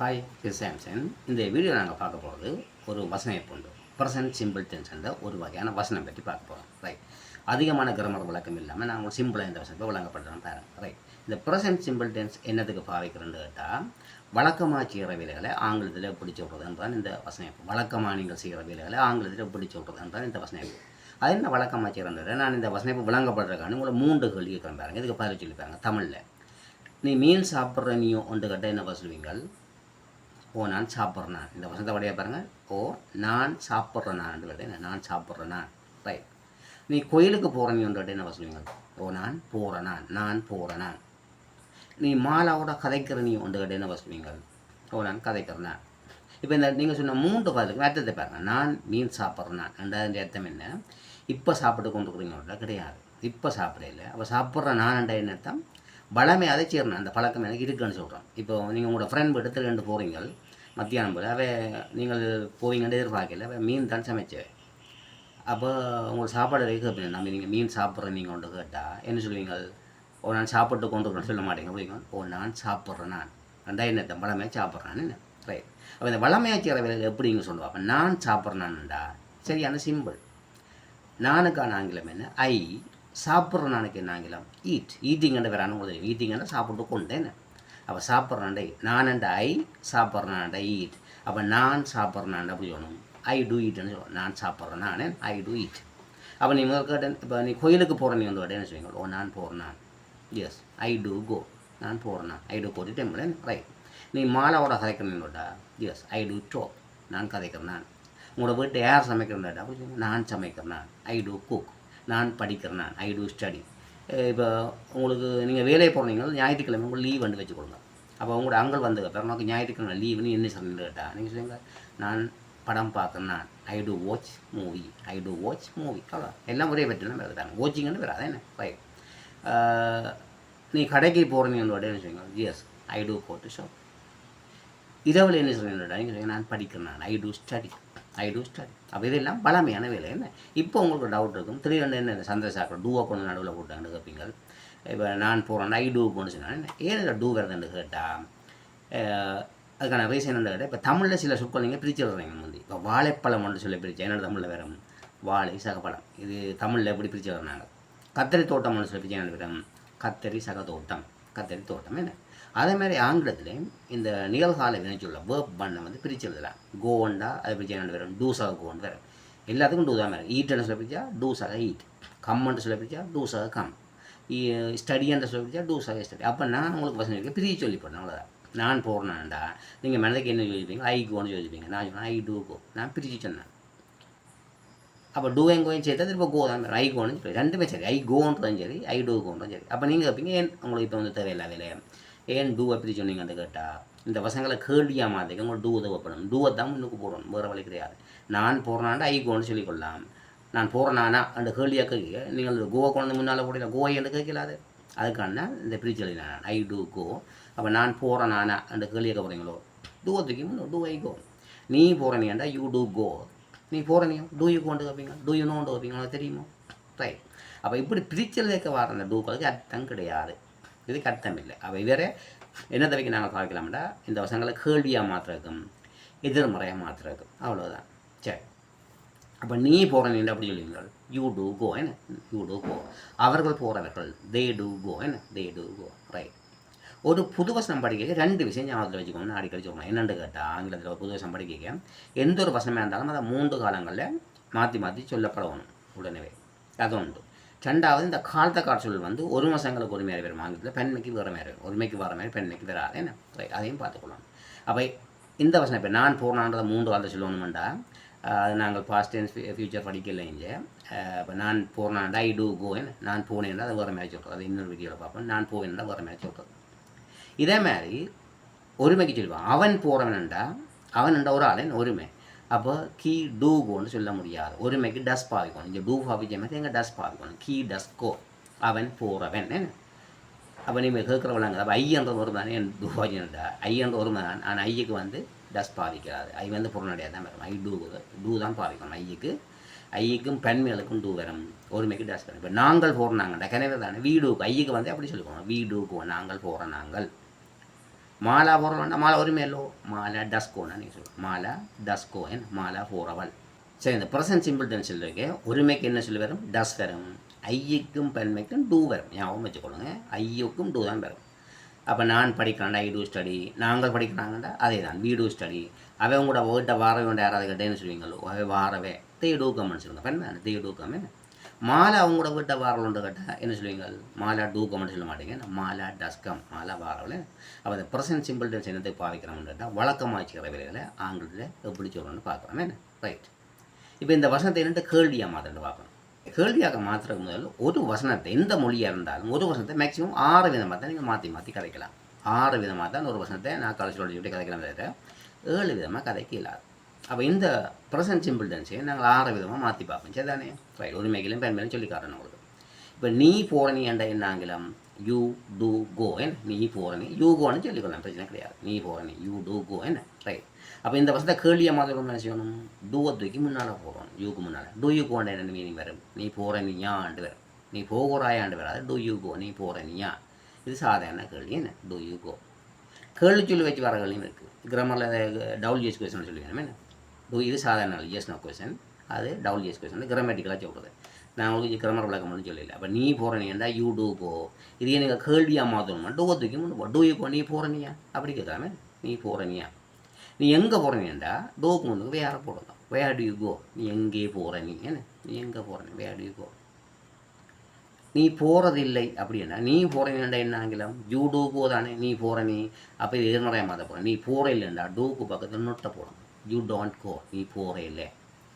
Hi இது Samson இந்த video நாங்கள் பார்க்க போகிறது ஒரு வசனம் பொண்டு ப்ரெசன்ட் சிம்பிள் டென்ஸ் ஒரு வகையான வசனம் பற்றி பார்க்க போகிறோம் ரைட் அதிகமான கிரமர் விளக்கம் இல்லாமல் நாங்கள் சிம்பிளாக இந்த வசனத்தை விளங்கப்படுறோம் பாருங்க. ரைட் இந்த ப்ரெசன்ட் சிம்பிள் டென்ஸ் என்னதுக்கு பாவிக்கிறேன்னு கேட்டால் வழக்கமாக செய்கிற வேலைகளை ஆங்கிலத்தில் எப்படி சொல்கிறதுன்றான் இந்த வசனம் வழக்கமாக நீங்கள் செய்கிற வேலைகளை ஆங்கிலத்தில் எப்படி சொல்கிறதுன்றான் இந்த வசனம் அது என்ன வழக்கமாக செய்கிறேன் நான் இந்த வசனம் விளங்கப்படுறதுக்கான உங்களை மூன்று கேள்வி கிளம்பாருங்க இதுக்கு பதில் சொல்லிப்பாங்க தமிழில். நீ மீன் சாப்பிட்ற நீயோ ஒன்று கட்ட என்ன சொல்லுவீங்கள் ஓ நான் சாப்பிட்றேன் இந்த வசந்த வழியாக பாருங்கள் ஓ நான் சாப்பிட்றேன் நான் கேட்டேன் நான் சாப்பிட்றேன் நான் ரைட் நீ கோயிலுக்கு போகிற நீ ஒன்று என்ன சொல்லுவீங்க? ஓ நான் போகிறேன் நான் நான் போகிறேன் நான் நீ மாலாவோட கதைக்கிற நீ ஒன்றுகட்டி என்ன சொல்லுவீங்க? ஓ நான் கதைக்கிறேன் நான் இப்போ இந்த நீங்கள் சொன்ன மூன்று பதத்துக்கு அர்த்தத்தை பாருங்கள் நான் மீன் சாப்பிட்றேன் நான் ரெண்டாவது அர்த்தம் என்ன? இப்போ சாப்பிட்டு கொண்டு இருக்கிறீங்களா கிடையாது. இப்போ சாப்பிடல அப்போ சாப்பிட்ற நான் என்ன அர்த்தம்? பழமை அதை சேரணும். அந்த பழக்கம் எனக்கு இருக்குன்னு சொல்கிறேன் இப்போ நீங்கள் உங்களோட ஃப்ரெண்ட் எடுத்து ரெண்டு போகிறீங்க மத்தியானம் போல். அவ நீங்கள் போவீங்கன்னு எதிர்பார்க்கல. அவ மீன் தான் சமைச்சேன் அப்போ உங்களுக்கு சாப்பாடு கேட்பீங்க நம்ம நீங்கள் மீன் சாப்பிட்றேன் நீங்கள் கொண்டு கேட்டால் என்ன சொல்லுவீங்க ஓ நான் சாப்பிட்டு கொண்டு இருக்கேன்னு சொல்ல மாட்டேங்க. அப்படிங்க ஓ நான் சாப்பிட்றேன் நான். ரெண்டாயிரம் என்னத்தை வளமையாக சாப்பிட்றேன் ரைட் அப்போ இந்த வளமையாக செய்கிற எப்படிங்க சொல்லுவாங்க அப்போ நான் சாப்பிட்றேனான்டா சரியான சிம்பிள் நானுக்கான ஆங்கிலம் என்ன? ஐ சாப்பிட்ற நானுக்கு என்ன ஆங்கிலம்? ஈட் ஈட்டிங்கன்ற வேற உங்களுக்கு ஈட்டிங்கன்னா சாப்பிட்டு கொண்டேன் அப்போ சாப்பிட்றாண்டை நானண்ட ஐ சாப்பிட்றாண்ட ஈட் அப்போ நான் சாப்பிட்றாண்ட அப்படி சொல்லணும். ஐ டூ ஈட்னு சொல்லணும். நான் சாப்பிட்றேன் நானே ஐ டூ ஈட் அப்போ நீ முதல் இப்போ நீ கோயிலுக்கு போகிற நீ வந்து கேட்டேன் வச்சுக்கோங்க. ஓ நான் போகிறேன் நான். எஸ் ஐ டூ கோ நான் போகிறேன் நான். ஐ டூ போட்டு டெம்பிள் ரைட் நீ மாலாவோட கதைக்கிறேன்டா எஸ் ஐ டூ டாக் நான் கதைக்கிறேன் நான். உங்களோட வீட்டை யார் சமைக்கிறேன்டா அப்படி சொல்லுங்க. நான் சமைக்கிறேன் நான். ஐ டூ குக் நான் படிக்கிறேன் நான். ஐ டூ ஸ்டடி இப்போ உங்களுக்கு நீங்கள் வேலையை போகிறீங்கன்னா ஞாயிற்றுக்கிழமை உங்களுக்கு லீவ் வந்து வச்சுக்கொடுங்க அப்போ உங்களோட அங்கள் வந்தது அப்புறம் உனக்கு ஞாயிற்றுக்கிழமை லீவுன்னு என்ன சொன்னு கேட்டா நீங்கள் சொல்லுங்க நான் படம் பார்க்குறேன் நான் I do watch movie I do watch movie அவ்வளோ எல்லாம் ஒரே பற்றினா வேறு கோச்சிங்னு வேறு அதான் என்ன? ரைட் நீ கடைக்கு போகிறீங்கன்னு என்ன சொல்லுங்க? Yes I do go show இரவில் என்ன சொல்லுங்கடா நீங்கள் சொல்லுங்க நான் படிக்கிறேன் நான் I do study I do study அப்போ இதெல்லாம் பழமையான வேலை. என்ன? இப்போ உங்களுக்கு டவுட் இருக்கும். திடீர்னு என்ன சந்திரசாக்கர் டூவை கொண்டு நடுவில் போட்டாங்கன்னு கேட்பீங்க இப்போ நான் போகிறேன் ஐ டூ கொண்டு சொன்னேன் ஏன் இதில் டூ வருதுன்னு கேட்டால் அதுக்கான ரீசன் என்ன கேட்டால் இப்போ தமிழில் சில சொற்கள் நீங்கள் பிரித்து விடுறீங்க முந்தி. இப்போ வாழைப்பழம் ஒன்று சொல்லி பிரித்து என்னோட தமிழில் வேறு வாழை சகப்பழம். இது தமிழில் எப்படி பிரித்து வர்றாங்க கத்தரி தோட்டம் ஒன்று சொல்லி பிரித்து என்ன கத்தரி சக தோட்டம் கத்தரி தோட்டம். என்ன? அதே மாதிரி ஆங்கிலத்துலேயும் இந்த நிகழ்கால வினைச்சொல்ல வேர்ப் பண்ணை வந்து பிரித்து எழுதலாம். கோண்டா அதை பிரித்து என்ன வரும்? டூஸாக கோவன் வரும். எல்லாத்துக்கும் டூ தான் வரும். ஈட்டுன்னு சொல்ல பிரிச்சா டூஸாக ஈட் கம்மெண்ட் சொல்ல பிரிச்சா டூஸாக கம் ஸ்டடின்ற சொல்ல பிரிச்சா டூஸாக ஸ்டடி அப்போ நான் உங்களுக்கு பசங்க இருக்கு. பிரித்து சொல்லி போடணும். அவ்வளோதான் நான் போகிறேன்டா நீங்கள் மனதுக்கு என்ன யோசிப்பீங்க ஐ கோன்னு யோசிப்பீங்க நான் சொன்னேன் ஐ டூ கோ நான் பிரித்து சொன்னேன். அப்போ டூ எங்கோயும் சேர்த்தா திரும்ப கோ தான் ஐ கோன்னு சொல்லி. ரெண்டுமே சரி. ஐ கோன்றதும் சரி. ஐ டூ கோன்றதும் சரி. அப்போ நீங்கள் கேட்பீங்க ஏன் உங்களுக்கு இப்போ வந்து தேவையில்லை வேலையை ஏன் டூ எப்படி சொன்னீங்கன்னு கேட்டால் இந்த பசங்களை கேள்வியாக மாதிரி உங்களுக்கு டூ உதவப்படும் டூவை தான் முன்னுக்கு போடணும் வேறு வழி கிடையாது. நான் போகிறேனாண்டா ஐ கோன்னு சொல்லிக்கொள்ளலாம். நான் போகிறனானா அந்த கேள்வியாக கேட்க நீங்கள் கோவா கொண்டு முன்னால் போடல கோவை என்று கேட்கலாது. அதுக்கான இந்த பிரிச்சு நான் ஐ டூ கோ அப்போ நான் போகிறனானா நானா அந்த கேள்வியாக போகிறீங்களோ டூ தூக்கி முன்னோ டூ ஐ கோ நீ போகிறனியாண்டா யூ டூ கோ நீ போகிறனியோ டூ யூ கோண்டு கேட்பீங்க? டூ யூ நோண்டு கேட்பீங்க தெரியுமோ? ரைட் அப்போ இப்படி பிரிச்சல் வைக்க வர அந்த டூக்களுக்கு அர்த்தம் கிடையாது. இதுக்கு அர்த்தம் இல்லை. அப்போ இவரே என்ன தவிக்க நாங்கள் பார்க்கலாம்டா இந்த வசங்களை கேள்வியாக மாத்திரக்கும் எதிர்மறையாக மாத்திரக்கும். அவ்வளோதான் சரி. அப்போ நீ போகிற நீ அப்படி சொல்லுவீங்கள் யூ டூ கோ என்ன? யூ டூ கோ அவர்கள் போகிறவர்கள் தே டூ கோ என்ன? தே டூ கோ ரைட் ஒரு புது வசனம் படிக்க ரெண்டு விஷயம் ஞாபகத்தில் வச்சுக்கோங்க. அடிக்கடி சொல்லணும் என்னென்னு கேட்டால் ஆங்கிலத்தில் ஒரு புது வசனம் படிக்க எந்த ஒரு வசனமாக இருந்தாலும் அதை மூன்று காலங்களில் மாற்றி மாற்றி சொல்லப்படணும். உடனே அது உண்டு. ரெண்டாவது இந்த காலத்த காட்சொல் வந்து ஒரு மாதங்களுக்கு ஒரு மாதிரி வரும். ஆங்கிலத்தில் பெண்மைக்கு வேறு மாதிரி வரும். ஒருமைக்கு வர மாதிரி பெண்மைக்கு வராது என்ன? ரைட் அதையும் பார்த்துக்கலாம் அப்போ இந்த வசனம் இப்போ நான் போனான்றதை மூன்று காலத்தை சொல்லணுமெண்டா அது நாங்கள் பாஸ்ட் டென்ஸ் ஃபியூச்சர் படிக்கல இல்லை இப்போ நான் போனாண்டா ஐ டூ கோன் நான் போனேன்டா அது வேறு மாதிரி சொல்கிறது அது இன்னொரு வீடியோவில் பார்ப்போம். நான் போவேன்டா வேறு மாதிரி சொல்கிறது இதே மாதிரி ஒருமைக்கு சொல்லுவான். அவன் போகிறவன்டா அவன்டா ஒரு ஆளன் ஒருமை அப்போ கீ டூகோன்னு சொல்ல முடியாது. ஒருமைக்கு டஸ் பாவிக்கணும் இங்கே டூ பாவிச்சமே மாதிரி எங்கே டஸ் பாவிக்கணும் கீ டஸ்கோ அவன் போகிறவன் என்ன? அப்போ நீங்கள் கேட்குறவளாங்க அப்போ ஐயன்ற ஒரு தானே என் டூ ஐயன்ற ஒரு மகன் ஆனால் ஐயுக்கு வந்து டஸ் பாவிக்கிறாது ஐ வந்து புறநடையாக தான் வரும். ஐ டூ டூ தான் பாவிக்கணும். ஐயுக்கு ஐயுக்கும் பெண்மைகளுக்கும் டூ வரும். ஒருமைக்கு டஸ் வரும். இப்போ நாங்கள் போகிறோம் நாங்கள் கனவே தானே வீடுக்கு. ஐயுக்கு வந்து அப்படி சொல்லிக்கணும் வீடுக்கு நாங்கள் போகிறோம் நாங்கள். மாலா போகிறவன்டா மாலா ஒரு மேலோ மாலா டஸ்கோன்னு நீங்கள் சொல்லுவோம் மாலா டஸ்கோ என்ன மாலா போகிறவள் சரி இந்த ப்ரெசன்ட் சிம்பிள் டென்சில் இருக்கு ஒருமைக்கு என்ன சொல்லி வரும் டஸ் வரும் ஐயுக்கும் பெண்மைக்கும் டூ வரும் ஞாபகம் வச்சுக்கொள்ளுங்க ஐயுக்கும் டூ தான் வரும் அப்போ நான் படிக்கிறான்டா ஐ டூ ஸ்டடி நாங்கள் படிக்கிறாங்கடா அதே தான் வீ டூ ஸ்டடி அவன் கூட வீட்டை வாரவே யாராவது கேட்டேன்னு சொல்லுவீங்களோ அவை வாரவே தீ டூக்கம்னு சொல்லுங்கள் பெண்மை தீ டூ என்ன மாலை அவங்க கூட வீட்டை வாரலோண்டு கேட்டால் என்ன சொல்லுவீங்க? மாலா டூக்கம்னு சொல்ல மாட்டீங்க. மாலா டஸ்கம் மாலா வாரவில் அப்போ அந்த ப்ரெசன்ட் சிம்பிள் டென்ஸ் என்னத்துக்கு பாவிக்கிறோம்னு கேட்டால் வழக்கமாக வச்சுக்கிற வேலைகளை ஆங்கிலத்தில் எப்படி சொல்லணும்னு பார்க்குறோம். என்ன? ரைட் இப்போ இந்த வசனத்தை என்னட்டு கேள்வியாக மாற்றிட்டு பார்க்கணும் கேள்வியாக மாற்றுறது முதல் ஒரு வசனத்தை எந்த மொழியாக இருந்தாலும் ஒரு வசனத்தை மேக்ஸிமம் ஆறு விதமாக தான் நீங்கள் மாற்றி மாற்றி கதைக்கலாம். ஆறு விதமாக தான் ஒரு வசனத்தை நான் காலேஜ் சொல்லி கதைக்கலாம் தவிர ஏழு விதமாக கதைக்கு இல்லாது அப்போ இந்த ப்ரெசன்ட் சிம்பிள் டென்ஸை நாங்கள் ஆறு விதமாக மாற்றி பார்ப்போம் சரி தானே ரைட் உரிமைகளும் பெண்மையிலும் சொல்லி காட்டணும் உங்களுக்கு இப்போ நீ போகிறனி என்ற என்ன ஆங்கிலம் யூ டூ கோ என்ன நீ போகிறனி யூ கோன்னு சொல்லிக்கொள்ளலாம் பிரச்சனை கிடையாது நீ போகிறனி யூ டூ கோ என்ன ரைட் அப்போ இந்த வசத்தை கேள்வியை மாதிரி என்ன செய்யணும் டூவை தூக்கி முன்னால் போகிறோம் யூக்கு முன்னால் டூ யூ கோண்ட என்ன மீனிங் வரும் நீ போகிற ஆண்டு வரும் நீ போகிறாயாண்டு வராது டூ யூ கோ நீ போகிற இது சாதாரண கேள்வி என்ன டூ யூ கோ கேள்வி சொல்லி வச்சு வர கேள்வியும் இருக்குது கிராமரில் டபுள் ஜிஎஸ் கொஸ்டின் சொல்லி வேணும் என்ன டூ இது சாதாரண எஸ் நோ கொஸ்டின் அது டபுள் எஸ் கொஸ்டின் கிராமட்டிக்கலாக சொல்கிறது நான் உங்களுக்கு கிராமர் விளக்கம் மட்டும் சொல்லல. அப்போ நீ போகிற யூ டூ போ? இது எனக்கு கேள்வியாக மாற்றணுமா டூ தூக்கி முன்னு டூ இப்போ நீ போகிறனியா அப்படி கேட்காம நீ போகிறனியா நீ எங்கே போகிறீங்கடா டோக்கு முன்னுக்கு வேறு போடணும் வேர் டு யூ கோ நீ எங்கே போகிற நீ என்ன நீ எங்கே போகிற வேர் டு யூ கோ நீ போகிறதில்லை அப்படின்னா நீ போகிறீங்கடா என்ன ஆங்கிலம்? யூ டூ கோ தானே நீ போகிற நீ? அப்போ இது எதிர்மறையாக மாற்ற போகிறேன் நீ போகிற இல்லைண்டா டூக்கு பக்கத்தில் நொட்டை போடணும். யூ டோன்ட் கோ நீ போகிற இல்லை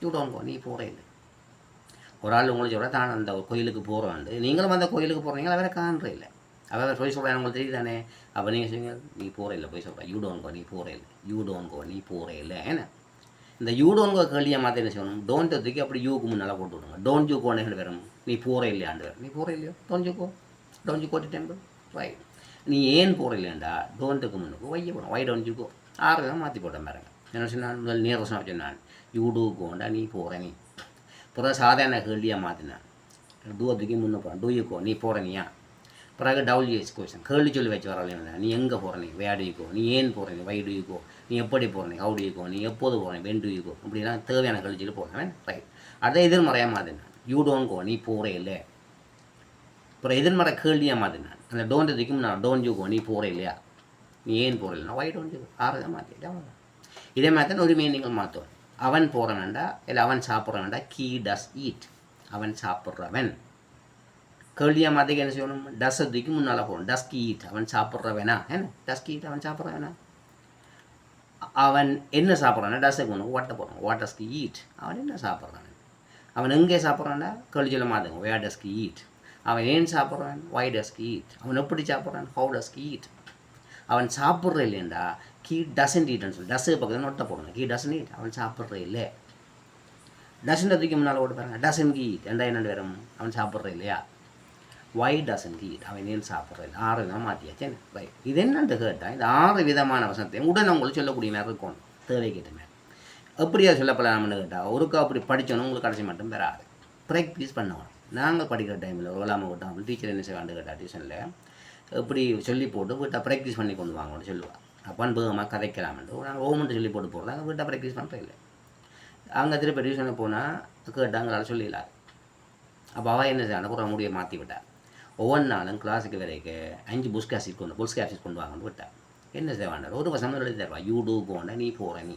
யூ டோன்ட் கோ நீ போகிற இல்லை ஒரு ஆள் உங்களுக்கு சொல்கிற தான் அந்த கோயிலுக்கு போகிறோண்டு நீங்களும் அந்த கோயிலுக்கு போகிறீங்களா அவரை காண்ற இல்லை அவன் போய் சொல்கிறேன் உங்களுக்கு தெரியுதானே அப்போ நீங்கள் சொல்லுங்க நீ போகிற இல்லை போய் சொல்கிறேன் யூ டோன்ட் கோ நீ போகிற இல்லை யூ டோன்ட் கோ நீ போகிற இல்லை ஏன்னா இந்த யூ டோன்ட் கோ கேள்வியை மாற்றி என்ன செய்யணும்? டோன்ட் தூக்கி அப்படி யூக்கு முன்னால் போட்டு விடுங்க. டோன்ட் யூ கோன்னு வரும் நீ போகிற இல்லையாண்டு வரும் நீ போகிற இல்லையோ don't you go don't you go to temple right நீ ஏன் போகிற இல்லையாண்டா டோன்ட்டுக்கு முன்னுக்கு வைய போகணும் வை டோன்ட் யூ கோ ஆறு மாற்றி போட்டேன் பாருங்க. என்ன சொன்னான் முதல் நேரசம் சொன்னான் யூடியூப் போண்டா நீ போகிற நீ பிறகு சாதாரண கேள்வியாக மாற்றினான் டூவை தூக்கி முன்னே போகிறேன் டூ நீ போகிறனியா பிறகு டபுள்யூஎஸ் கொஸ்டின் கேள்வி சொல்லி வச்சு வரல நீ எங்கே போகிறனே வேடுக்கோ நீ ஏன் போகிறனே வைடுக்கோ நீ எப்படி போகிறனே நீ நீ எப்போது போகிறேன் வெண்டுக்கோ வெண்டு இப்படிலாம் தேவையான கேள்வி சொல்லி போகிறேன் ரைட் அடுத்த எதிர்மறையாக மாற்றினான் யூ டோன் நீ போகிற இல்லை அப்புறம் எதிர்மறை கேள்வியாக மாற்றினான் அந்த டோன்ட் தூக்கி நான் டோன்ட் யூ நீ போகிற இல்லையா நீ ஏன் போகிற இல்லைனா வை டோன்ட் யூ ஆறு தான் மாற்றிட்டேன் இதே மாதிரி தான் ஒரு மீனிங்கள் மாற்றும் அவன் போகிறவன்டா இல்லை அவன் சாப்பிட்றவன்டா கீ டஸ் ஈட் அவன் சாப்பிட்றவன் கேள்வியாக மாதிரி என்ன செய்யணும் டஸ்ஸை தூக்கி முன்னால் போகணும் டஸ்க் ஈட் அவன் சாப்பிட்றவனா என்ன டஸ்க் ஈட் அவன் சாப்பிட்றவனா அவன் என்ன சாப்பிட்றானா டஸ்ஸுக்கு ஒன்று ஓட்ட போகிறான் வாட் டஸ்க் ஈட் அவன் என்ன சாப்பிட்றான் அவன் எங்கே சாப்பிட்றான்டா கேள்வி சொல்ல வே டஸ்க் ஈட் அவன் ஏன் சாப்பிட்றான் வை டஸ்க் ஈட் அவன் எப்படி சாப்பிட்றான் ஹவு டஸ்க் ஈட் அவன் சாப்பிட்ற இல்லைண்டா கீ டசன் ஈட்னு சொல்லி டஸ்ஸு பக்கத்தில் நொட்டை போடணும் கீ டசன் ஈட் அவன் சாப்பிட்ற இல்லை டசன் தூக்கி முன்னால் ஓட்டு பாருங்க. டசன் கீட் எண்டா என்னென்னு வரும் அவன் சாப்பிட்றே இல்லையா ஒய் டசன் கீட் அவன் ஏன் சாப்பிட்ற இல்லை ஆறு விதமாக மாற்றியாச்சு என்ன? ரைட் இது என்னன்னு கேட்டால் இந்த ஆறு விதமான வசனத்தை உடனே உங்களுக்கு சொல்லக்கூடிய மாதிரி இருக்கும். தேவைக்கிட்ட மாதிரி. எப்படியா சொல்லப்படலாம்னு கேட்டால் ஒருக்கா அப்படி படித்தோன்னு உங்களுக்கு கடைசி மட்டும் பெறாது. ப்ராக்டிஸ் பண்ணணும் நாங்கள் படிக்கிற டைமில் ஒரு விளாம விட்டோம் டீச்சர் என்ன செய்வான்னு கேட்டால் டியூஷனில் எப்படி சொல்லி போட்டு வீட்டை ப்ராக்டிஸ் பண்ணி கொண்டு வாங்கன்னு சொல்லுவாள் அப்போ கதைக்கலாம் கதைக்கலாம்னு நாங்கள் ஓமன்ட்டு சொல்லி போட்டு போகிறதாங்க வீட்டை ப்ராக்டிஸ் பண்ணுறது இல்லை. அங்கே திருப்பி டியூஷனுக்கு போனால் கேட்டாங்களால சொல்லிடலாம் அப்போ அவள் என்ன செய்யணும் கூட முடிய மாற்றி விட்டா. ஒவ்வொரு நாளும் கிளாஸுக்கு வரைக்கும் அஞ்சு புஷ் கேசிட் கொண்டு புஷ் கேசிட் கொண்டு வாங்கன்னு விட்டா. என்ன செய்வாண்டார் ஒரு வருஷம் எழுதி தருவா. யூ டூ போண்ட நீ போகிற நீ.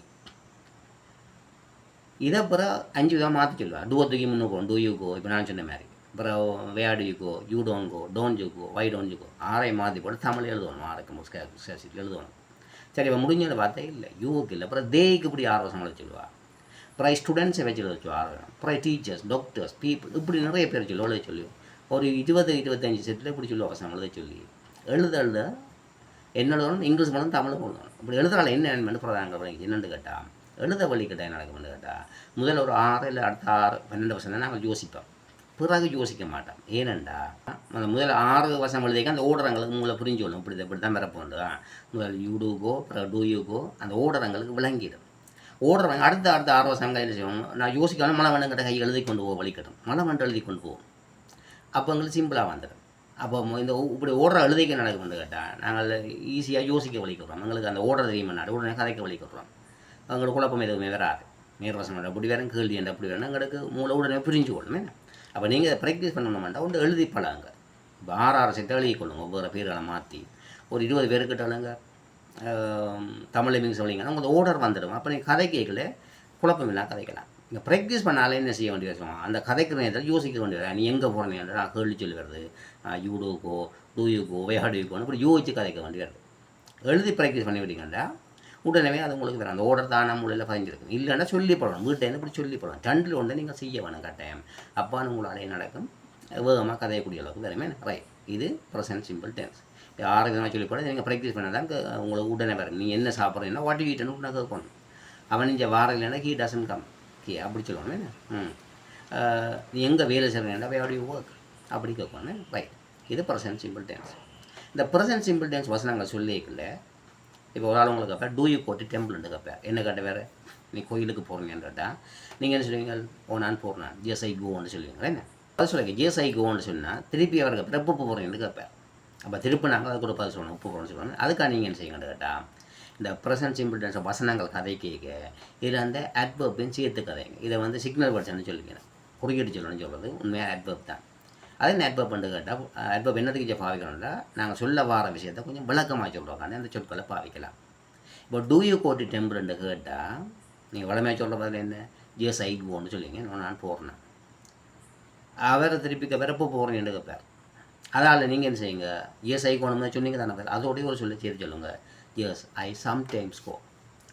இதை அப்புறம் அஞ்சு விதமாக மாற்றி சொல்லுவா. டூ தூக்கி முன்னுக்கோ டூ யூ கோ இப்போ நான் சொன்ன மாதிரி. அப்புறம் வேடு you go you don't go don't you why don't you go ஆறை மாற்றி போட்டு தமிழ் எழுதணும். ஆறைக்கு புஷ் கேசிட் எழுதணும். சரி இப்போ முடிஞ்சது பார்த்தே இல்லை. யூக்கு இல்லை. அப்புறம் தேய்க்கு இப்படி ஆறு வருஷம் எழுதி அப்புறம் ஸ்டூடெண்ட்ஸை வச்சு வச்சுவா. சொல்லுவா அப்புறம் டீச்சர்ஸ் டாக்டர்ஸ் பீப்புள் இப்படி நிறைய பேர் சொல்லி எழுத சொல்லி. ஒரு இருபது இருபத்தஞ்சி செட்டில் இப்படி சொல்லி அவசரம் எழுத சொல்லி. எழுத எழுத என்னோட இங்கிலீஷ் மூலம் தமிழ் போடணும் இப்படி எழுதுறாள் என்ன என்ன பிரதான என்னென்னு கேட்டால் எழுத வழி கேட்டால் என்ன நடக்கும்னு கேட்டால் முதல்ல ஒரு ஆறு இல்லை அடுத்த ஆறு பன்னெண்டு வருஷம் நாங்கள் யோசிப்போம் பிறகு யோசிக்க மாட்டோம் ஏனெண்டா அந்த முதல் ஆறு வருஷம் எழுதிக்க அந்த ஓடுறவங்களுக்கு மூளை புரிஞ்சு இப்படி இப்படி தான் வரப்போண்டு முதல் யூடூகோ பிறகு டூயூகோ அந்த ஓடுறவங்களுக்கு விளங்கிடும். ஓடுறவங்க அடுத்த அடுத்த ஆறு வருஷம் என்ன செய்வோம் நான் யோசிக்காமல் மழை வேணும் கிட்ட கை எழுதி கொண்டு போவோம் வலிக்கட்டும். மழை வேண்டு எழுதி கொண்டு போவோம் அப்போ எங்களுக்கு சிம்பிளாக வந்துடும். அப்போ இந்த இப்படி ஓடுற எழுதிக்க நடக்கும்னு கேட்டால் நாங்கள் ஈஸியாக யோசிக்க வலிக்கிறோம். எங்களுக்கு அந்த ஓடுற தெரியுமா? உடனே கதைக்க வலிக்கிறோம். எங்களுக்கு குழப்பம் எதுவுமே வராது. நீர்வசம் அப்படி வேறு கேள்வி என்ன அப்படி வேணும் எங்களுக்கு மூளை உடனே பிரிஞ்சு என்ன? அப்போ நீங்கள் ப்ராக்டிஸ் பண்ணணுமெண்டா ஒன்று எழுதி பழங்க இப்போ ஆறு ஆறு செட்டு எழுதி கொள்ளுங்க. ஒவ்வொரு பேர்களை மாற்றி ஒரு இருபது பேருக்கிட்ட எழுங்க. தமிழ் மீன் சொல்லிங்கன்னா உங்களுக்கு ஓர்டர் வந்துடும். அப்போ நீங்கள் கதை கேட்கல குழப்பம் இல்லாம கதைக்கலாம் நீங்கள் ப்ராக்டிஸ் பண்ணாலே என்ன செய்ய வேண்டிய விஷயம் அந்த கதைக்கு நேரத்தில் யோசிக்க வேண்டியது நீ எங்கே போகிறேன் நான் கேள்வி சொல்லி யூடியூக்கோ டூயூக்கோ வேஹாடியூக்கோன்னு அப்படி யோசிச்சு கதைக்க வேண்டியது எழுதி ப்ராக்டிஸ் பண்ணி விட்டீங்கன்னா உடனே அது உங்களுக்கு தரேன் அந்த ஓர்டர் தான மூலையில் பதிஞ்சிருக்கும் இல்லைன்னா சொல்லி போடணும். வீட்டை இப்படி சொல்லி போடணும்? ரெண்டில் ஒன்று நீங்கள் செய்ய வேணும் கட்டாயம். அப்பான்னு உங்களாலே நடக்கும்? வேகமாக கதையக்கூடிய அளவுக்கு வேறுமே ரைட் இது ப்ரெசன்ட் சிம்பிள் டென்ஸ் ஆறு விதமாக சொல்லி போட நீங்கள் ப்ராக்டிஸ் பண்ணால் தான் உங்களுக்கு உடனே வரும். நீ என்ன சாப்பிட்றீங்கன்னா வாட்டி வீட்டுன்னு உடனே கேட்கணும். அவன் இங்கே வார இல்லைன்னா ஹீ டசன் கம் கே அப்படி சொல்லணும். என்ன ம் நீ எங்கே வேலை செய்கிறேன்டா வே ஆர் ஒர்க் அப்படி கேட்கணும். ரைட் இது ப்ரெசன்ட் சிம்பிள் டென்ஸ் இந்த ப்ரெசன்ட் சிம்பிள் டென்ஸ் வசனங்கள் சொல்லிக்கல இப்போ ஒரு ஆள் உங்களுக்கு கேட்பேன் டூ யூ கோட்டு டெம்பிள்னு கேட்பேன் என்ன கேட்ட வேறு? நீ கோயிலுக்கு போகிறீங்கன்னு கேட்டால் நீங்கள் என்ன சொல்லுவீங்க? ஓ நான் போகிறேன் ஜிஎஸ்ஐ கோன்னு சொல்லுவீங்களா என்ன? பதில் சொல்லுங்க. ஜெஸ் கோன்னு சொன்னால் திருப்பி அவர் கேட்பேன் எப்போ போகிறீங்கன்னு கேட்பேன் அப்போ திருப்பி நாங்கள் அதுக்கு கூட பதில் சொல்லணும் உப்பு போகிறோம்னு சொல்லுவாங்க அதுக்காக நீங்கள் என்ன செய்யுங்கன்னு கேட்டால் இந்த ப்ரெசன்ட் சிம்பிள்டன்ஸ் வசனங்கள் கதை கேட்க இதில் அந்த அட்வர்பையும் சேர்த்து கதைங்க. இதை வந்து சிக்னல் வர்ஷன்னு சொல்லிக்கிறேன் குறுக்கிட்டு சொல்லணும்னு சொல்கிறது உண்மையாக அட்வர்ப் தான். அதே அட்வர்ப் பண்ணு கேட்டால் அட்வர்ப் என்னத்துக்கு இங்கே பாவிக்கணும்னா நாங்கள் சொல்ல வார விஷயத்தை கொஞ்சம் விளக்கமாக சொல்கிறோம் அந்த சொற்களை பாவிக்கலாம். இப்போ டூ யூ கோட்டி டெம்பிள்னு கேட்டால் நீங்கள் வளமையாக சொல்கிற பதில் என்ன? ஜிஎஸ் ஐ கோன்னு சொல்லிங்க. நான் போகிறேன் அவரை திருப்பி விறப்பு போகிறேன்னு கேட்பார். அதால் நீங்கள் என்ன செய்யுங்க? எஸ் ஐ கோணும்னு சொன்னீங்க தானே பேர் அதோடய ஒரு சொல்லி சேர்த்து சொல்லுங்கள் yes I sometimes go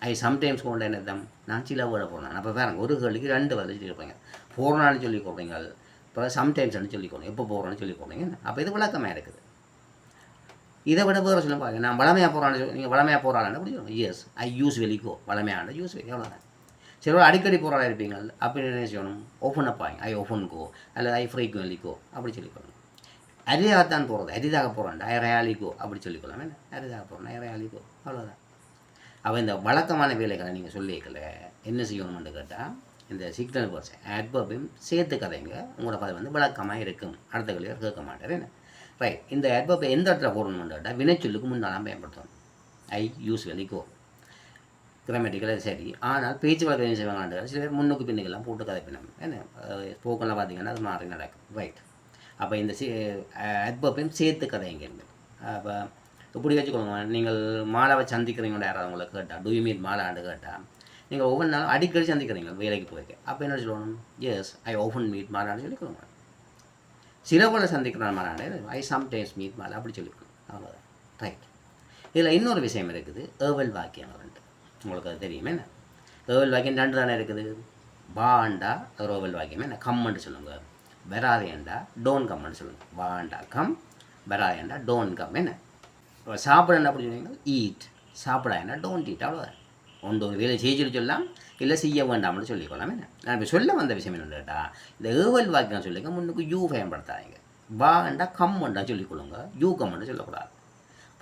I sometimes கோண்ட என்ன தம் நான் சில விட போகிறேன் அப்போ பாருங்க ஒரு கேள்விக்கு ரெண்டு பதில் சொல்லியிருப்பீங்க. போகிறனான்னு சொல்லி கொடுப்பீங்க இப்போ சம்டைம்ஸ்னு சொல்லிக்கணும் எப்போ போகிறேன்னு சொல்லிக்கோங்க. அப்போ இது விளக்கமாக இருக்குது. இதை விட வேறு சொல்ல பாருங்க. நான் வளமையாக போகிறான்னு நீங்கள் வளமையாக போகிறாள் அப்படி எஸ் ஐ யூஸ் வெளிக்கோ. வளமையான யூஸ் வெளி. அவ்வளோதான் சரி ஒரு அடிக்கடி போகிறாள் இருப்பீங்க அப்படி என்ன செய்யணும்? ஓப்பன் அப்பாங்க ஐ ஓப்பன் கோ அல்லது ஐ ஃப்ரீக்வென்லி கோ அப்படி சொல்லிக்கணும் அரிதாகத்தான் போகிறது அரிதாக போகிறான் ஐ ரயாலிகோ அப்படி சொல்லிக்கலாம் என்ன? அரிதாக போகிறேன் ஐ ரயாலி அவ்வளோதான் அவள் இந்த வழக்கமான வேலைகளை நீங்கள் சொல்லியிருக்கல என்ன செய்யணும்னு கேட்டால் இந்த சிக்னல் வேர்ட்ஸ் அட்வர்பையும் சேர்த்து கதைங்க. உங்களோட பதில் வந்து விளக்கமாக இருக்கும். அடுத்த கல்வியர் கேட்க மாட்டார் என்ன? ரைட் இந்த அட்வர்பை எந்த இடத்துல போடணும்னு கேட்டால் வினைச்சொல்லுக்கு முன்னாலாம் பயன்படுத்தணும். ஐ யூஸ் வெளிக்கோ கோ கிராமட்டிக்கலாக சரி. ஆனால் பேச்சு வழக்கு என்ன செய்வாங்க சில பேர் முன்னுக்கு பின்னுக்கெல்லாம் போட்டு கதைப்பினம். என்ன? ஸ்போக்கனில் பார்த்தீங்கன்னா அது மாறி நடக்கும். ரைட் அப்போ இந்த சே அட்வர்பையும் சேர்த்து கதைங்க இருந்து அப்போ இப்படி வச்சுக்கோங்க. நீங்கள் மாலாவை சந்திக்கிறீங்க யாராவது உங்களை கேட்டால் டூ மீட் மாலான்னு கேட்டால் நீங்கள் ஒவ்வொரு நாளும் அடிக்கடி சந்திக்கிறீங்க வேலைக்கு போயிருக்க அப்போ என்ன சொல்லணும் எஸ் ஐ ஓபன் மீட் மாறான்னு சொல்லிக்கோங்க. சில பல சந்திக்கிறான் மாலாண்டு ஐ சம்டைம்ஸ் மீட் மாறல அப்படி சொல்லிக்கணும் அவ்வளோதான் ரைட் இதில் இன்னொரு விஷயம் இருக்குது. ஏவல் வாக்கியம் வந்துட்டு உங்களுக்கு அது தெரியுமே என்ன? ஏவல் வாக்கியம் ரெண்டு தானே இருக்குது? பாண்டா ஒரு ஏவல் வாக்கியம் என்ன? கம்மெண்ட்டு சொல்லுங்க. வராதேண்டா டோன் கம்முன்னு சொல்லுங்க. பாண்டா கம். வராதேண்டா டோன் கம் என்ன? சாப்பிட என்ன அப்படி சொன்னீங்க ஈட் சாப்பிடா என்ன டோன்ட் ஈட் அவ்வளோதான் ஒன்று ஒரு வேலை செய்ய சொல்லலாம் இல்லை செய்ய வேண்டாம்னு சொல்லிக்கொள்ளலாம். என்ன? நான் இப்போ சொல்ல வந்த விஷயம் என்ன கேட்டால் இந்த ஏவல் வாக்கியம் சொல்லிங்க முன்னுக்கு யூ பயன்படுத்தாதீங்க. பாண்டா கம்மெண்டா சொல்லிக்கொள்ளுங்க யூ கம்மெண்ட் சொல்லக்கூடாது.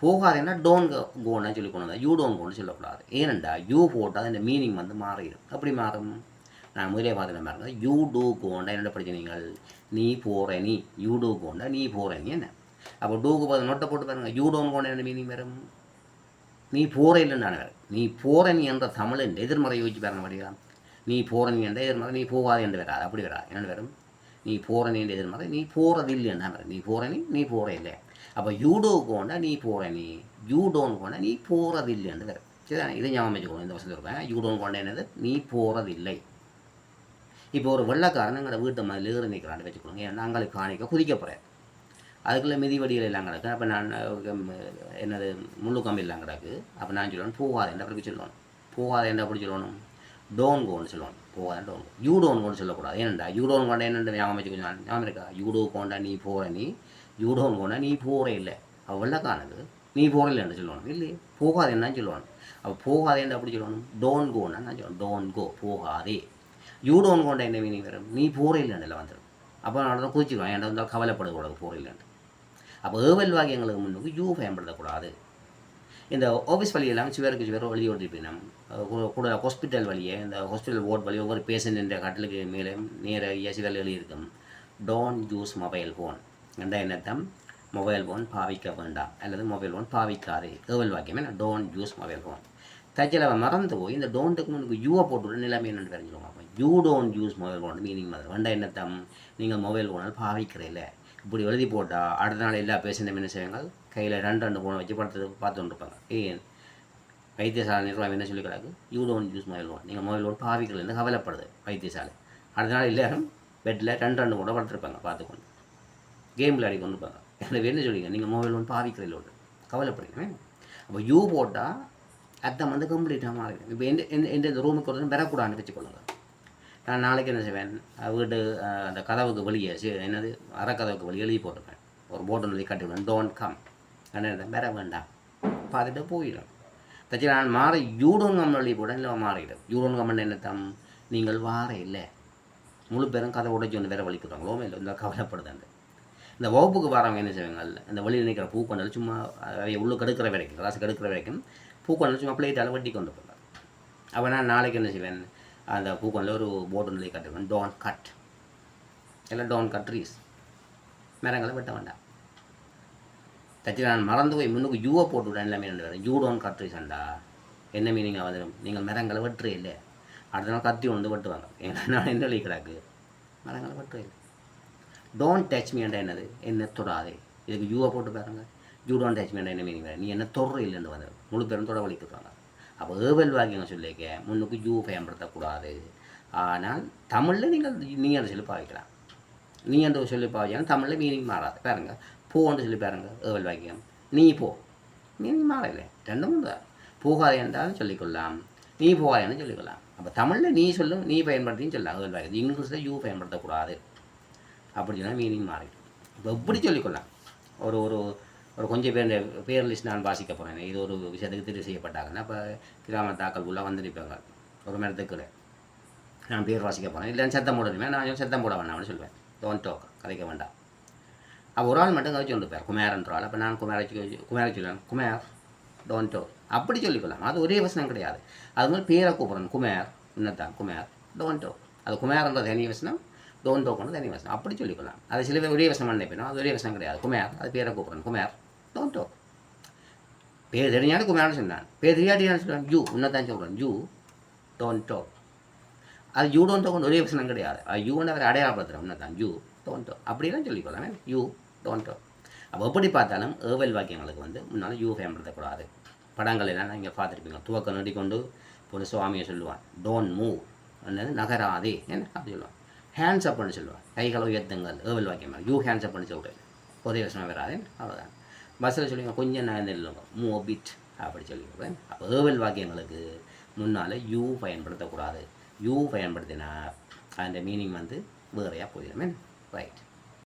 போகாதேன்னா டோன் கோன்னு சொல்லிக்கொள்ளுங்க யூ டோன் கோன்னு சொல்லக்கூடாது. ஏனண்டா யூ போட்டால் இந்த மீனிங் வந்து மாறிடும். எப்படி மாறும். நான் முதலே பார்த்துட்டு பாருங்க யூ டூ கோண்டா என்னோட படிச்சீங்கள் நீ போகிற நீ யூ டூ கோண்டா நீ போகிற நீ என்ன? அப்போ டூக்கு பார்த்து நோட்டை போட்டு பாருங்க யூ டோன் கோண்டா என்ன மீனிங் வரும்? நீ போகிற இல்லைன்னு நான் வேறு நீ போகிற நீ என்ற தமிழ் எதிர்மறை யோசிச்சு பாருங்க படிக்கலாம் நீ போகிற என்ற எதிர்மறை நீ போகாது என்று வராது அப்படி வராது என்ன வரும் நீ போகிற என்ற எதிர்மறை நீ போகிறது இல்லைன்னா வரும் நீ போகிற நீ போகிற இல்லை. அப்போ யூடோ கோண்டா நீ போகிற நீ யூ நீ போகிறது இல்லை என்று வரும் சரிதானே இதை ஞாபகம் வச்சுக்கணும் இந்த வசதி இருப்பேன் யூ கொண்ட என்னது? நீ போகிறது இல்லை. இப்போ ஒரு வெள்ளக்காரன் எங்களோட வீட்டு மாதிரி ஏறி நிற்கிறான்னு வச்சுக்கோங்க. நாங்களுக்கு காணிக்க குதிக்க போகிறேன் அதுக்குள்ளே மிதிவடிகள் எல்லாம் கிடக்கு. அப்போ நான் என்னது முள்ளுக்கம்பி எல்லாம் கிடக்கு. அப்போ நான் சொல்லணும் போகாத என்ன அப்படி சொல்லணும் போகாத என்ன அப்படி சொல்லணும் டோன் கோன்னு சொல்லணும் போகாத டோன் கோ யூ டோன் கோன்னு சொல்லக்கூடாது. ஏனண்டா யூ டோன் கோண்டா என்னென்ன ஞாபகம் வச்சுக்கோ ஞாபகம் ஞாபகம் இருக்கா? யூடோ கோண்டா நீ போகிற நீ யூ டோன் கோண்டா நீ போகிற இல்லை. அவள் வெள்ளக்கானது நீ போகிற இல்லைன்னு சொல்லணும் இல்லையே. போகாத என்னன்னு சொல்லணும் அப்போ போகாதே என்ன அப்படி சொல்லணும் டோன் கோன்னா நான் சொல்லணும் டோன் கோ போகாதே யூ டோன் கோண்டா என்ன மீனிங் வரும்? நீ போகிற இல்லைன்னு வந்துடும் அப்போ நான் தான் குதிச்சிடுவேன் என்கிட்ட வந்தால் கவலைப்படக்கூடாது போகிற இல்லைன்னு அப்போ ஏவல் வாக்கியங்களுக்கு முன்னுக்கு யூ பயன்படுத்தக்கூடாது. இந்த ஆஃபீஸ் வழியெல்லாம் சிவருக்கு சிவர் வழி ஓட்டிருப்பினம் கூட ஹாஸ்பிட்டல் வழியே இந்த ஹாஸ்பிட்டல் போர்ட் வழி ஒவ்வொரு பேஷண்ட் என்ற கட்டலுக்கு மேலே நேராக சிவர் எழுதியிருக்கும். டோன்ட் யூஸ் மொபைல் ஃபோன் என்ற என்னத்தம் மொபைல் ஃபோன் பாவிக்க வேண்டாம். அல்லது மொபைல் ஃபோன் பாவிக்காதே. ஏவல் வாக்கியம் என்ன? டோன்ட் யூஸ் மொபைல் ஃபோன் தச்சில் அவன் மறந்து போய் இந்த டோன்ட்டுக்கு முன்னுக்கு யூவை போட்டு நிலைமை என்னென்னு தெரிஞ்சுக்கோங்க. அப்போ you don't use mobile phone meaning மாதிரி. வேண்டாம் என்னத்தம் நீங்கள் மொபைல் ஃபோனால் பாவிக்கிறீல்ல இப்படி எழுதி போட்டால் அடுத்த நாள் எல்லா பேஷண்ட்டும் என்ன செய்வாங்க? கையில் ரெண்டு ரெண்டு ஃபோனை வச்சு படுத்து பார்த்து இருப்பாங்க ஏன்? வைத்தியசாலை நிர்வாகம் என்ன சொல்லி கிடக்கு you don't use mobile phone நீங்கள் மொபைல் ஃபோன் பாவிக்கிறதுலேருந்து கவலைப்படுது வைத்தியசாலை. அடுத்த நாள் எல்லாரும் பெட்டில் ரெண்டு ரெண்டு கூட படுத்துருப்பாங்க பார்த்துக்கொண்டு கேம் விளையாடி கொண்டுருப்பாங்க. இருப்பாங்க என்ன சொல்லிங்க நீங்கள் மொபைல் ஃபோன் பாவிக்கிறீங்களோடு கவலைப்படுறீங்க அப்போ யூ போட்டால் அர்த்தம் வந்து கம்ப்ளீட்டாக மாறிடும். இப்போ எந்த எந்த எந்த இந்த ரூமுக்கு ஒரு வரக்கூடாதுன்னு வச்சுக்கொள்ளுங்க. நான் நாளைக்கு என்ன செய்வேன்? வீட்டு அந்த கதவுக்கு வெளியே என்னது? அறக்கதவுக்கு வெளியே எழுதி போட்டிருப்பேன். ஒரு போர்டு எழுதி கட்டிவிடுவேன் டோன்ட் கம் என்ன வர வேண்டாம். பார்த்துட்டு போயிடும். தச்சு நான் மாற யூடோன் கம்மன் எழுதி போட இல்லை மாறிடும். யூடோன் கம்மன் என்ன தம் நீங்கள் வார இல்லை முழு பேரும் கதை உடைச்சி ஒன்று வேற வலிக்கிறாங்களோ இல்லை இந்த கவலைப்படுதாண்டு இந்த வகுப்புக்கு வரவங்க என்ன செய்வாங்க? இந்த வழியில் நிற்கிற பூக்கொண்டல் சும்மா அவை உள்ளே கெடுக்கிற வரைக்கும் ராசு கெடுக்கிற வரைக்கும் பூக்கொண்டல் சும்மா பிளேட்டால் வட்டி கொண்டு போகிறார் அப்போ நான் நாளைக்கு என்ன செய்வேன்? அந்த பூக்கொண்டில் ஒரு போர்டு நிலை கட்டுவேன் டோன் கட் இல்லை டோன் கட் ட்ரீஸ் மரங்களை வெட்ட வேண்டாம். தச்சு நான் மறந்து போய் முன்னுக்கு யூவை போட்டு விட்டேன். எல்லாமே ரெண்டு பேரும் யூ டோன் கட் ட்ரீஸ்ண்டா என்ன மீனிங்காக வந்துடும் நீங்கள் மரங்களை வெட்டுறே இல்லை. அடுத்த நாள் கத்தி வந்து வெட்டுவாங்க. ஏன்னா நான் என்ன கிடக்கு மரங்களை வெட்டுறே இல்லை. டோன்ட் டச் மீண்டா என்னது? என்ன தொடாதே. இதுக்கு யூவை போட்டு பாருங்க. யூ டோன்ட் டச் மீண்டா என்ன மீனிங் நீ என்ன தொடர இல்லைன்னு வந்துடும் முழு பேரும் தொட வலிக்கிறாங்க அப்போ ஏவல் வாக்கியம் சொல்லிக்க முன்னுக்கு யூ பயன்படுத்தக்கூடாது. ஆனால் தமிழில் நீங்கள் நீங்கள் சொல்லி பாவிக்கலாம். நீ அந்த சொல்லி பாவிச்சாலும் தமிழில் மீனிங் மாறாது. பாருங்க. போன்னு சொல்லி பாருங்க ஏவல் வாக்கியம். நீ போ. மீனிங் மாறலை ரெண்டும் தான் போகாதே என்றாலும் சொல்லிக்கொள்ளலாம். நீ போகாதேன்னு சொல்லிக்கொள்ளலாம். அப்போ தமிழில் நீ சொல்லும் நீ பயன்படுத்தின்னு சொல்லலாம். ஏவல் வாக்கியம் இங்கிலீஷில் யூ பயன்படுத்தக்கூடாது. அப்படி சொன்னால் மீனிங் மாறிடும். இப்போ எப்படி சொல்லிக்கொள்ளலாம்? ஒரு ஒரு ஒரு கொஞ்சம் பேர் பேர் லிஸ்ட் நான் வாசிக்க போகிறேன் இது ஒரு விஷயத்துக்கு தெரிவு செய்யப்பட்டாங்கன்னா இப்போ கிராம தாக்கல்குள்ளே வந்து நிற்பாங்க. ஒரு மரத்துக்கு நான் பேர் வாசிக்க போகிறேன் இல்லை சத்தம் போடணுமே. நான் சத்தம் போட வேண்டாம்னு சொல்லுவேன் டோன் டோக் கதைக்க வேண்டாம். அப்போ ஒரு ஆள் மட்டும் கதை கொண்டு போயார் குமாரன்ற ஆள். அப்போ நான் குமாரச்சி குமார சொல்லுவேன். குமார் டோன் டோக் அப்படி சொல்லிக்கலாம் அது ஒரே வசனம் கிடையாது. அது மாதிரி பேரை கூப்பிடணும். குமார் என்னத்தான்? குமார் டோன் டோக் அது குமார்ன்ற தனி வசனம் டோன் டோக்னு தனி வசனம் அப்படி சொல்லிக்கலாம் அது சில பேர் ஒரே வசனம் நினைப்பேன் அது ஒரே வசனம் கிடையாது. குமார் அது பேரை கூப்பிடணும். குமார் டோன்ட் டோக் பேர் தெரிஞ்சாலும் குமார்னு சொன்னான் பேர் தெரியாட்டி என்ன சொல்லுவேன் யூ உன்னதான் சொல்கிறேன் யூ டோன்ட் டோக் அது யூ டோன் டோக் ஒரே வசனம் கிடையாது அது யூன்னு அவர் அடையாளப்படுத்துகிறோம் உன்னதான் யூ டோன்ட் டோக் அப்படிலாம் சொல்லிக்கொள்ளலாம் யூ டோன்ட் டோக் அப்போ எப்படி பார்த்தாலும் ஏவல் வாக்கியங்களுக்கு வந்து முன்னால் யூ பயன்படுத்தக்கூடாது படங்கள் எல்லாம் நீங்கள் பார்த்துருப்பீங்க துவக்க நடிக்கொண்டு ஒரு சுவாமியை சொல்லுவான் டோன்ட் மூவ் என்னது நகராதே என்ன அப்படி சொல்லுவான் ஹேண்ட்ஸ் அப்னு சொல்லுவான் கைகளை உயர்த்துங்கள் ஏவல் வாக்கியம் யூ ஹேண்ட்ஸ் அப்னு சொல்கிறேன் ஒரே வருஷமாக வராதே அவ்வளோதான் பஸ்ஸில் சொல்லுங்க கொஞ்சம் நான் இல்லைங்க மூபிட் அப்படி சொல்லிடுவேன் அப்போ ஏவல் வாக்கியங்களுக்கு முன்னால் யூ பயன்படுத்தக்கூடாது. யூ பயன்படுத்தினா அந்த மீனிங் வந்து வேறையாக போயிடுமே. ரைட்